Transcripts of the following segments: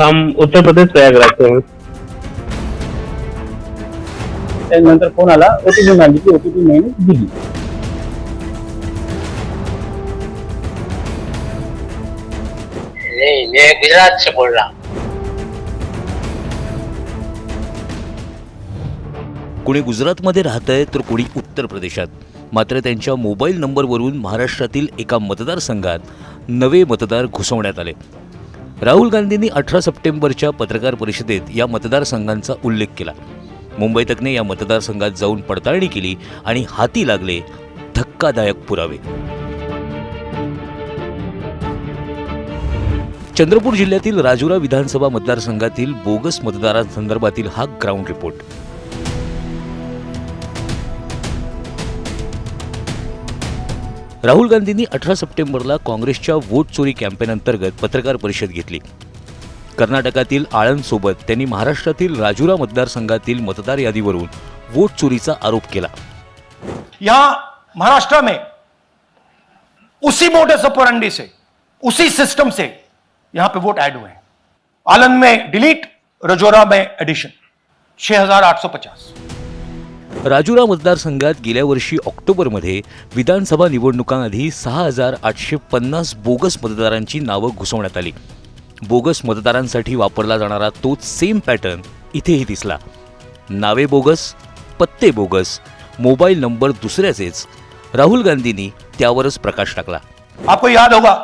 हम उत्तर प्रदेश प्रयागराज से हैं। त्यानंतर फोन आला ओटीपी मागितली ओटीपी दिली. नहीं मैं गुजरात से बोल रहा हूँ। कुणी गुजरातमध्ये राहत आहे तर कुणी उत्तर प्रदेशात. मात्र त्यांच्या मोबाईल नंबरवरून महाराष्ट्रातील एका मतदारसंघात नवे मतदार घुसवण्यात आले. राहुल गांधींनी अठरा सप्टेंबरच्या पत्रकार परिषदेत या मतदारसंघांचा उल्लेख केला. मुंबई तकने या मतदारसंघात जाऊन पडताळणी केली आणि हाती लागले धक्कादायक पुरावे. चंद्रपूर जिल्ह्यातील राजुरा विधानसभा मतदारसंघातील बोगस मतदारांसंदर्भातील हा ग्राउंड रिपोर्ट राहुल गांधींनी अठरा सप्टेंबरला काँग्रेसच्या वोट चोरी कॅम्पेन अंतर्गत पत्रकार परिषद घेतली. कर्नाटकातील आळंदसोबत त्यांनी महाराष्ट्रातील राजुरा मतदारसंघातील मतदार यादीवरून वोट चोरीचा आरोप केला. या महाराष्ट्र में उसी मोडस ऑपरेंडी से उसी सिस्टम से यहां पे वोट ऐड हुए हैं. आलंद में डिलीट रजोरा में एडिशन. 6850 राजुरा मतदारसंघात गेल्या वर्षी ऑक्टोबरमध्ये विधानसभा निवडणुकांआधी सहा हजार आठशे पन्नास बोगस मतदारांची नावं घुसवण्यात आली. बोगस मतदारांसाठी वापरला जाणारा तोच सेम पॅटर्न इथेही दिसला. नावे बोगस पत्ते बोगस मोबाईल नंबर दुसऱ्याचेच. राहुल गांधींनी त्यावरच प्रकाश टाकला. आपको याद होगा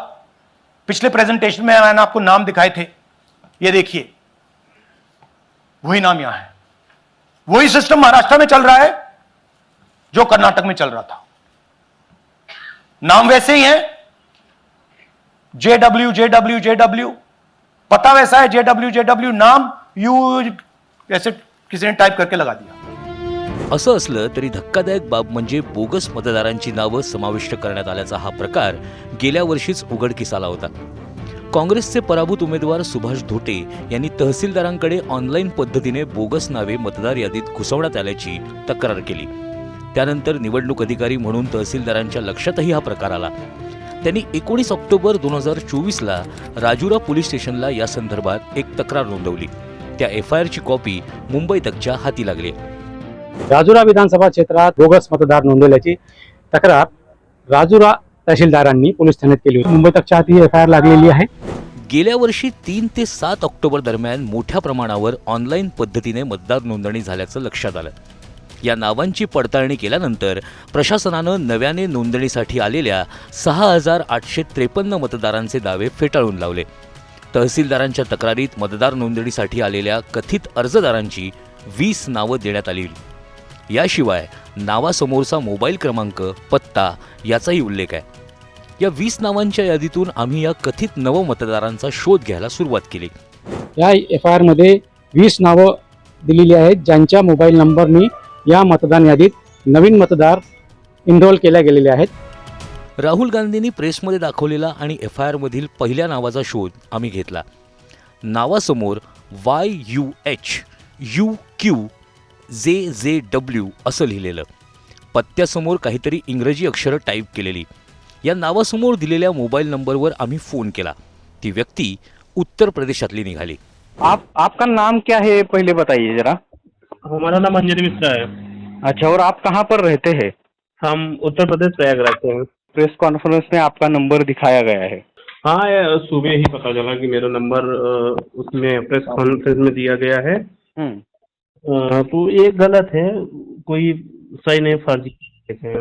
पिछले प्रेजेंटेशन में मैंने आपको नाम दिखाए थे. ये देखिए वही नाम यहां है. वही सिस्टम महाराष्ट्र में चल रहा है जो कर्नाटक में चल रहा था। नाम वैसे ही है J W J W J W पता वैसा है जे डब्ल्यू जे डब्ल्यू नाम यू ऐसे किसी ने टाइप करके लगा दिया। असं असलं तरी धक्कादायक बाब म्हणजे बोगस मतदारांची नावं समाविष्ट करण्यात आल्याचा हा प्रकार गेल्या वर्षीच उघडकीस आला होता. काँग्रेसचे पराभूत उमेदवार सुभाष धोटे यांनी तहसीलदारांकडे ऑनलाईन पद्धतीने बोगस नावे मतदार यादीत घुसवण्यात आल्याची तक्रार केली. त्यानंतर निवडणूक अधिकारी म्हणून तहसीलदारांच्या लक्षातही हा प्रकार आला. त्यांनी एकोणीस ऑक्टोबर दोन हजार चोवीसला राजुरा पोलीस स्टेशनला या संदर्भात एक तक्रार नोंदवली. त्या एफ आय आरची कॉपी मुंबई तकच्या हाती लागली. राजुरा विधानसभा क्षेत्रात बोगस मतदार नोंदवल्याची तक्रार राजुरा तहसीलदारांनी पोलीस ठाण्यात केली होती. मुंबई तकच्या ही एफ आय आर लागलेली आहे. गेल्या वर्षी तीन ते सात ऑक्टोबर दरम्यान मोठ्या प्रमाणावर ऑनलाईन पद्धतीने मतदार नोंदणी झाल्याचं लक्षात आलं. या नावांची पडताळणी केल्यानंतर प्रशासनानं नव्याने नोंदणीसाठी आलेल्या सहा हजार आठशे त्रेपन्न मतदारांचे दावे फेटाळून लावले. तहसीलदारांच्या तक्रारीत मतदार नोंदणीसाठी आलेल्या कथित अर्जदारांची वीस नावं देण्यात आली. याशिवाय नावासमोरचा मोबाईल क्रमांक पत्ता याचाही उल्लेख आहे. या वीस नावांच्या यादीतून आम्ही या कथित नव मतदारांचा शोध घ्यायला सुरुवात केली. या एफ आय आरमध्ये वीस नावं दिलेली आहेत ज्यांच्या मोबाईल नंबरनी या मतदान यादीत नवीन मतदार इनरोल केल्या गेलेले आहेत. राहुल गांधींनी प्रेसमध्ये दाखवलेला आणि एफ आय आरमधील पहिल्या नावाचा शोध आम्ही घेतला. नावासमोर Y U H U Q J J W असं लिहिलेलं. पत्त्यासमोर काहीतरी इंग्रजी अक्षरं टाईप केलेली. या नावासमोर दिलेल्या मोबाईल नंबरवर आम्ही फोन केला. ती व्यक्ती उत्तर प्रदेशातली निघाली. आप आपका नाम क्या है पहले बताइए जरा? हमारा नाम अंजलि मिश्रा है अच्छा और आप कहाँ पर रहते हैं? हम उत्तर प्रदेश प्रयागराज से हैं. प्रेस कॉन्फ्रेंस में आपका नंबर दिखाया गया है। हाँ ये सुबह ही पता चला कि मेरा नंबर अ, उसमें प्रेस कॉन्फ्रेंस में दिया गया है। हम्म, तो ये गलत है कोई सही नहीं फर्जी है।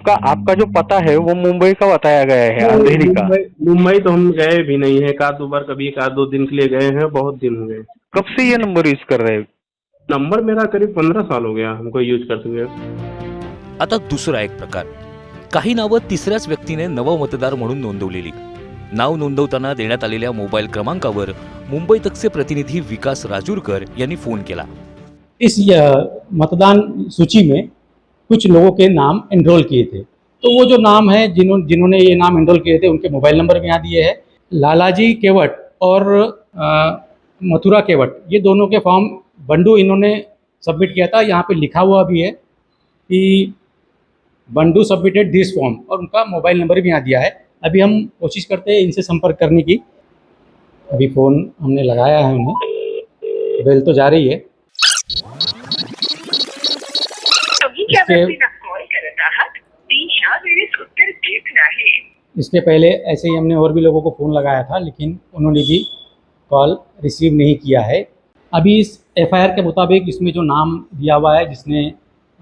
का आपका जो पता है वो मुंबई का बताया गया है अंधेरी का। मुंबई तो हम गए भी नहीं है आध दो बार कभी एक आध दो दिन के लिए गए हैं बहुत दिन हो गए। कब से ये नंबर यूज कर रहे हैं? नंबर मेरा करीब पंद्रह साल हो गया हमको यूज करते हुए। आता दुसरा एक प्रकार। काही नावं तिसऱ्याच व्यक्तीने नवमतदार म्हणून नोंदवलेली. नाव नोंदवताना देण्यात आलेल्या मोबाईल क्रमांकावर मुंबई तकचे प्रतिनिधी विकास राजूरकर यांनी फोन केला. इस मतदान सूची में कुछ लोगों के नाम एनरोल किए थे। तो वो जो नाम है, जिन्हों, जिन्होंने ये नाम एनरोल किए थे, उनके मोबाइल नंबर भी यहाँ दिए हैं। लालाजी केवट और मथुरा केवट, ये दोनों के फॉर्म बंडू इन्होंने सबमिट किया था। यहाँ पे लिखा हुआ भी है कि बंडू सबमिटेड दिस फॉर्म और उनका मोबाइल नंबर भी यहाँ दिया है। अभी हम कोशिश करते हैं इनसे संपर्क करने की। अभी फ़ोन हमने लगाया है उन्हें। बेल तो जा रही है। इसके- पहले ऐसे ही हमने और भी लोगों को फ़ोन लगाया था लेकिन उन्होंने भी कॉल रिसीव नहीं किया है। अभी इस एफआईआर के मुताबिक इसमें जो नाम दिया हुआ है जिसने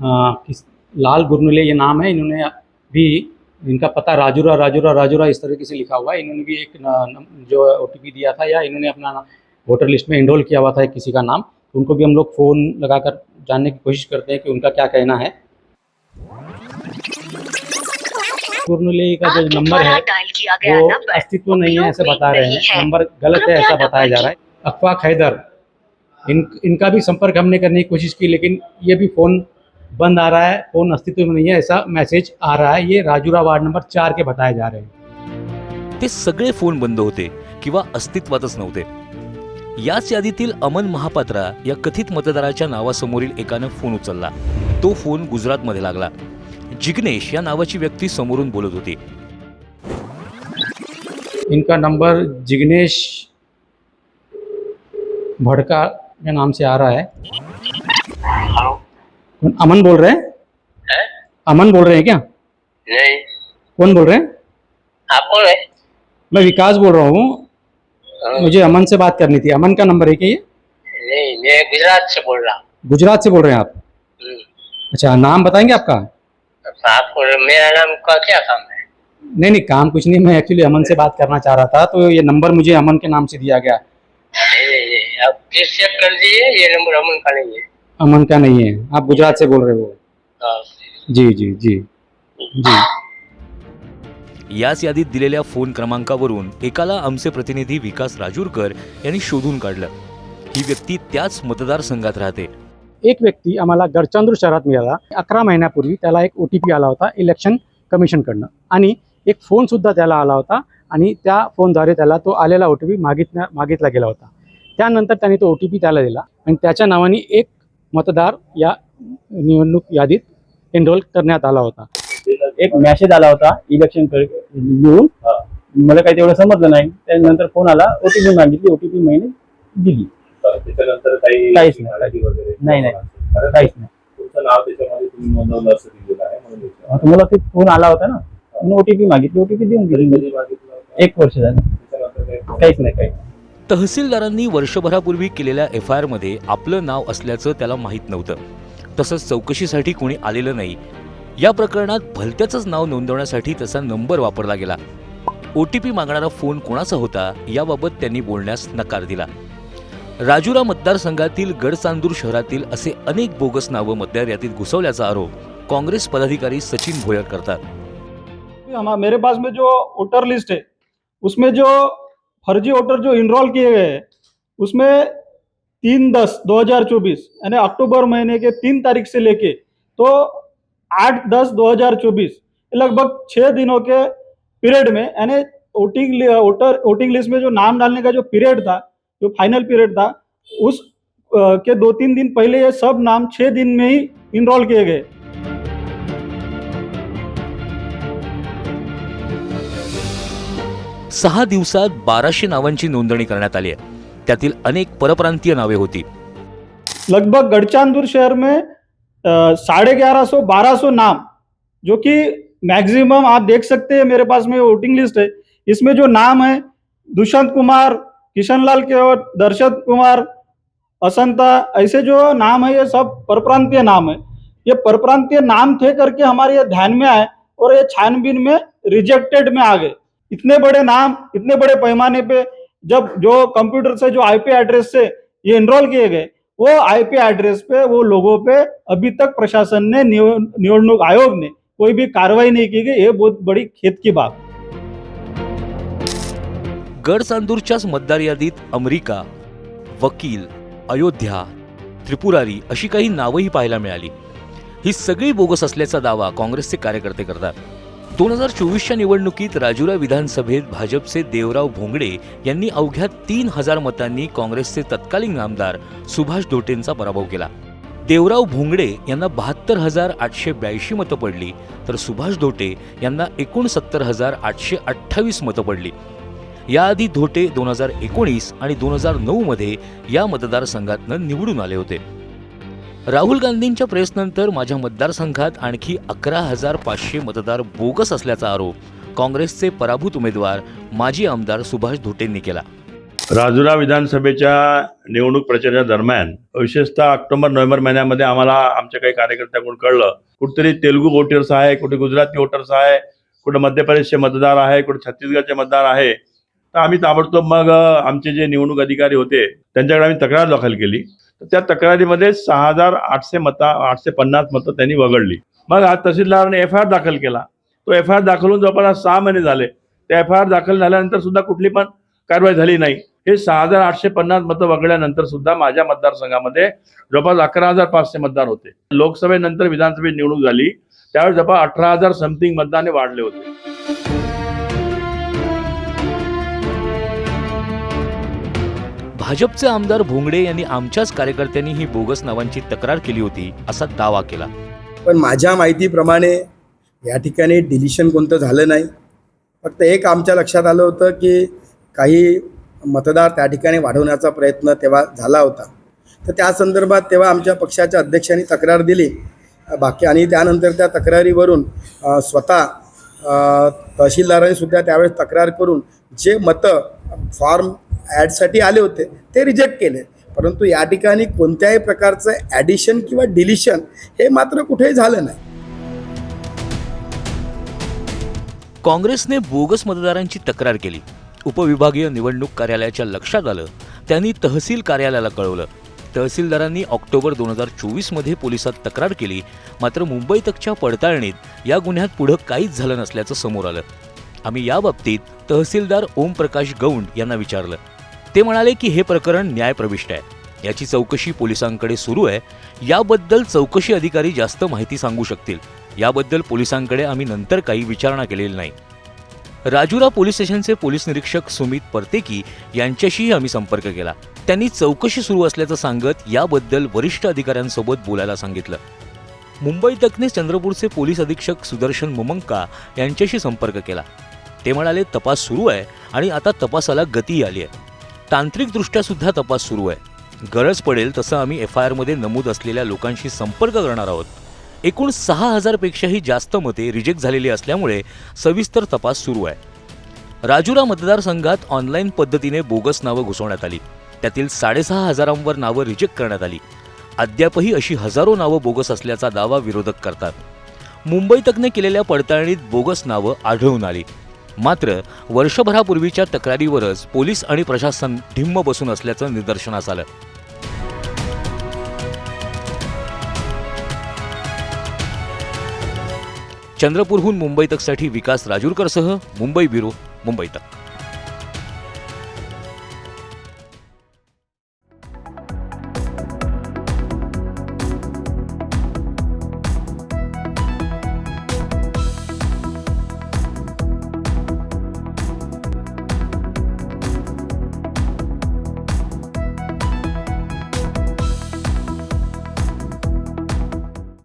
अ, किस लाल गुरनुले ये नाम है इन्होंने भी इनका पता राजूरा राजूरा राजूरा इस तरीके से लिखा हुआ है। इन्होंने भी एक न- न- जो ओटीपी दिया था या इन्होंने अपना वोटर लिस्ट में इनरोल किया हुआ था किसी का नाम। उनको भी हम लोग फ़ोन लगाकर जानने की कोशिश करते हैं कि उनका क्या कहना है। का जो नंबर है, वो अस्तित्व नहीं है ऐसा बता रहे हैं। नंबर गलत है ऐसा बताया जा रहा है। अफवाह हैदर इन, इनका भी संपर्क हमने करने की कोशिश की, लेकिन ये भी फ़ोन बंद आ रहा है, फ़ोन अस्तित्व में नहीं है, ऐसा मैसेज आ रहा है। ये राजूरा वार्ड नंबर चार के बताए जा रहे हैं। ते सगळे फ़ोन बंद होते किंवा अस्तित्वातच नव्हते. याच यादीतील अमन महापात्रा या कथित मतदाराच्या नावासमोरील एकानं फोन उचलला. तो फोन गुजरातमध्ये लागला. जिग्नेश या नावाची व्यक्ती समोरून बोलत होती. इनका नंबर जिग्नेश भड़का के नाम से आ रहा है। हेलो। अमन बोल रहे हैं? है? अमन बोल रहे हैं क्या? नहीं। कौन बोल रहे हैं? आप कौन है? मैं विकास बोल रहा हाँ, मुझे अमन से बात करनी थी। अमन का नंबर है क्या ये? नहीं मैं गुजरात से बोल रहा हूँ। गुजरात से बोल रहे हैं आप? हम्म, अच्छा नाम बताएँगे आपका? आपको मेरा नाम का क्या काम है? नहीं नहीं काम कुछ नहीं। मैं एक्चुअली अमन से बात करना चाह रहा था तो ये नंबर मुझे अमन के नाम से दिया गया। आप फिर चेक कर दीजिए ये नंबर अमन का नहीं है। अमन का नहीं है। आप गुजरात से बोल रहे हो। हाँ, जी जी जी। जी। याच यादीत दिलेल्या फोन क्रमांकावरून एकाला आमचे प्रतिनिधी विकास राजूरकर यांनी शोधून काढलं. ही व्यक्ती त्याच मतदारसंघात राहते. एक व्यक्ती आम्हाला गडचांदूर शहरात मिळाला. अकरा महिन्यापूर्वी त्याला एक ओ टी पी आला होता इलेक्शन कमिशनकडनं आणि एक फोनसुद्धा त्याला आला होता आणि त्या फोनद्वारे त्याला तो आलेला ओ टी पी मागितण्या मागितला गेला होता. त्यानंतर त्याने तो ओ टी पी त्याला दिला आणि त्याच्या नावाने एक मतदार या निवडणूक यादीत एनरोल करण्यात आला होता. एक मेसेज आला होता इलेक्शन लिहून मला काही तेवढं समजलं नाही. त्यानंतर फोन आला ओटीपी मागितली ओटीपी महिने दिली. त्याच्यानंतर काही काहीच नाही. काहीच नाही. तुमचं नाव त्याच्यामध्ये तुम्ही नोंदवलं असं दिलेलं आहे म्हणून विचारलं. आता मला ते फोन आला होता ना. म्हणून ओटीपी मागितली ओटीपी देऊन दिली? एक वर्ष झालं. काहीच नाही काही तहसीलदारांनी वर्षभरापूर्वी केलेल्या एफ आय आरमध्ये आपलं नाव असल्याचं त्याला माहीत नव्हतं. तसंच चौकशीसाठी कोणी आलेलं नाही या प्रकरणात भलत्याचंच नाव नोंदवण्यासाठी त्याचा नंबर वापरला गेला. ओ टी पी मागणारा फोन कोणाचा होता याबाबत त्यांनी बोलण्यास नकार दिला. राजुरा मतदारसंघातील गडचांदूर शहरातील असे अनेक बोगस नावं मतदार यादीत घुसवल्याचा आरोप काँग्रेस पदाधिकारी सचिन भोयर करतात. मेरे पास में जो वोटर लिस्ट है उसमें जो फर्जी वोटर जो इनरोल किए गए हैं उसमें तीन दस दो हजार चौबीस यानी अक्टूबर महीने के तीन तारीख से लेके तो आठ दस दो हजार चौबीस लगभग छः दिनों के पीरियड में यानी वोटिंग वोटर वोटिंग लिस्ट में जो नाम डालने का जो पीरियड था जो फाइनल पीरियड था उस के दो तीन दिन पहले ये सब नाम छः दिन में ही इनरोल किए गए। सहा दिवसात बाराशे नावांची नोंदणी करण्यात आली आहे. त्यातील अनेक परप्रांतीय नावे होती. लगभग गढ़चांदूर शहर में साढ़े ग्यारह सौ, बारह सौ नाम, जो कि मैक्सिमम आप देख सकते हैं, मेरे पास में वोटिंग लिस्ट है। इसमें जो नाम है, दुष्यंत कुमार किशनलाल केवट दर्शत कुमार, असंता, ऐसे जो नाम है, ये सब परप्रांतीय नाम है। ये परप्रांतीय नाम थे करके हमारे ये ध्यान में आए और ये छानबीन में रिजेक्टेड में आ गए। इतने बड़े नाम, इतने बड़े पैमाने पे जब जो कंप्यूटर से, जो आईपी एड्रेस से ये इनरोल किए गए वो आईपी एड्रेस पे वो लोगों पे अभी तक प्रशासन ने निव- निवडणूक आयोग ने कोई भी कार्रवाई नहीं की गई ये बहुत बड़ी खेत की बात। गडचांदूरच्याच मतदार यादीत अमेरिका वकील अयोध्या त्रिपुरारी अशी काही नावंही पाहायला मिळाली. ही सगळी बोगस असल्याचा दावा काँग्रेसचे कार्यकर्ते करतात. दोन हजार चोवीसच्या निवडणुकीत राजुरा विधानसभेत भाजपचे देवराव भोंगडे यांनी अवघ्या तीन हजार मतांनी काँग्रेसचे तत्कालीन आमदार सुभाष धोटेंचा पराभव केला. देवराव भोंगडे यांना बहात्तर हजार आठशे ब्याऐंशी मतं पडली तर सुभाष धोटे यांना एकोणसत्तर हजार आठशे अठ्ठावीस मतं पडली. याआधी धोटे दोन हजार एकोणीस आणि दोन हजार नऊमध्ये या मतदारसंघातनं निवडून आले होते. राहुल गांधींच्या प्रेसनंतर माझ्या मतदारसंघात आणखी अकरा हजार पाचशे मतदार बोगस असल्याचा आरोप काँग्रेसचे पराभूत उमेदवार माजी आमदार सुभाष धोटेंनी केला. राजुरा विधानसभेच्या निवडणूक प्रचाराच्या दरम्यान विशेषतः ऑक्टोबर नोव्हेंबर महिन्यामध्ये आम्हाला आमच्या काही कार्यकर्त्यांकडून कळलं कुठेतरी तेलुगू वोटर्स आहे कुठे गुजराती वोटर्स आहे कुठे मध्य प्रदेशचे मतदार आहे कुठे छत्तीसगडचे मतदार आहे तर आम्ही ताबडतोब मग आमचे जे निवडणूक अधिकारी होते त्यांच्याकडे आम्ही तक्रार दाखल केली. तर त्या तक्रारीमध्ये सहा हजार आठशे मता आठशे पन्नास मतं त्यांनी वगळली. मग आज तहसीलदाराने एफ आय आर दाखल केला. तो एफ आय आर दाखल होऊन जवळपास सहा महिने झाले. त्या एफ आय आर दाखल झाल्यानंतर सुद्धा कुठली पण कारवाई झाली नाही. हे सहा हजार आठशे पन्नास मतं वगळल्यानंतर सुद्धा माझ्या मतदारसंघामध्ये जवळपास अकरा हजार पाचशे मतदार होते. लोकसभेनंतर विधानसभेत निवडणूक झाली. त्यावेळेस जवळपास अठरा हजार समथिंग मतदाने वाढले होते. भाजपचे आमदार भोंगडे यांनी आमच्याच कार्यकर्त्यांनी ही बोगस नावांची तक्रार केली होती असा दावा केला. पण माझ्या माहितीप्रमाणे या ठिकाणी डिलिशन कोणतं झालं नाही. फक्त एक आमच्या लक्षात आलं होतं की काही मतदार त्या ठिकाणी वाढवण्याचा प्रयत्न तेव्हा झाला होता. तर त्या संदर्भात तेव्हा आमच्या पक्षाच्या अध्यक्षांनी तक्रार दिली. बाकी आणि त्यानंतर त्या तक्रारीवरून स्वतः अ, तहसीलदारांनी सुद्धा त्यावेळेस तक्रार करून जे मतं फॉर्म ॲडसाठी आले होते ते रिजेक्ट केले. परंतु या ठिकाणी कोणत्याही प्रकारचं ॲडिशन किंवा डिलिशन हे मात्र कुठेही झालं नाही. काँग्रेसने बोगस मतदारांची तक्रार केली. उपविभागीय निवडणूक कार्यालयाच्या लक्षात आलं. त्यांनी तहसील कार्यालयाला कळवलं. तहसीलदारांनी ऑक्टोबर दोन हजार चोवीसमध्ये पोलिसात तक्रार केली. मात्र मुंबई तकच्या पडताळणीत या गुन्ह्यात पुढं काहीच झालं नसल्याचं समोर आलं. आम्ही याबाबतीत तहसीलदार ओमप्रकाश गौंड यांना विचारलं. ते म्हणाले की हे प्रकरण न्यायप्रविष्ट आहे. याची चौकशी पोलिसांकडे सुरू आहे. याबद्दल चौकशी अधिकारी जास्त माहिती सांगू शकतील. याबद्दल पोलिसांकडे आम्ही नंतर काही विचारणा केलेली नाही. राजुरा पोलीस स्टेशनचे पोलीस निरीक्षक सुमित परतेकी यांच्याशीही आम्ही संपर्क केला. त्यांनी चौकशी सुरू असल्याचं सांगत याबद्दल वरिष्ठ अधिकाऱ्यांसोबत बोलायला सांगितलं. मुंबई तकने चंद्रपूरचे पोलीस अधीक्षक सुदर्शन मुमंका यांच्याशी संपर्क केला. ते म्हणाले तपास सुरू आहे आणि आता तपासाला गती आली आहे. तांत्रिकदृष्ट्या सुद्धा तपास सुरू आहे. गरज पडेल तसं आम्ही एफ आय आरमध्ये नमूद असलेल्या लोकांशी संपर्क करणार आहोत. एकूण सहा हजारपेक्षाही जास्त मते रिजेक्ट झालेली असल्यामुळे सविस्तर तपास सुरू आहे. राजुरा मतदारसंघात ऑनलाईन पद्धतीने बोगस नावं घुसवण्यात आली. त्यातील साडेसहा हजारांवर नावं रिजेक्ट करण्यात आली. अद्यापही अशी हजारो नावं बोगस असल्याचा दावा विरोधक करतात. मुंबई केलेल्या पडताळणीत बोगस नावं आढळून आली. मात्र वर्षभरापूर्वीच्या तक्रारीवरच पोलीस आणि प्रशासन ढिम्म बसून असल्याचं निदर्शनास आलं. चंद्रपूरहून मुंबई तकसाठी विकास राजूरकरसह मुंबई ब्युरो मुंबई तक.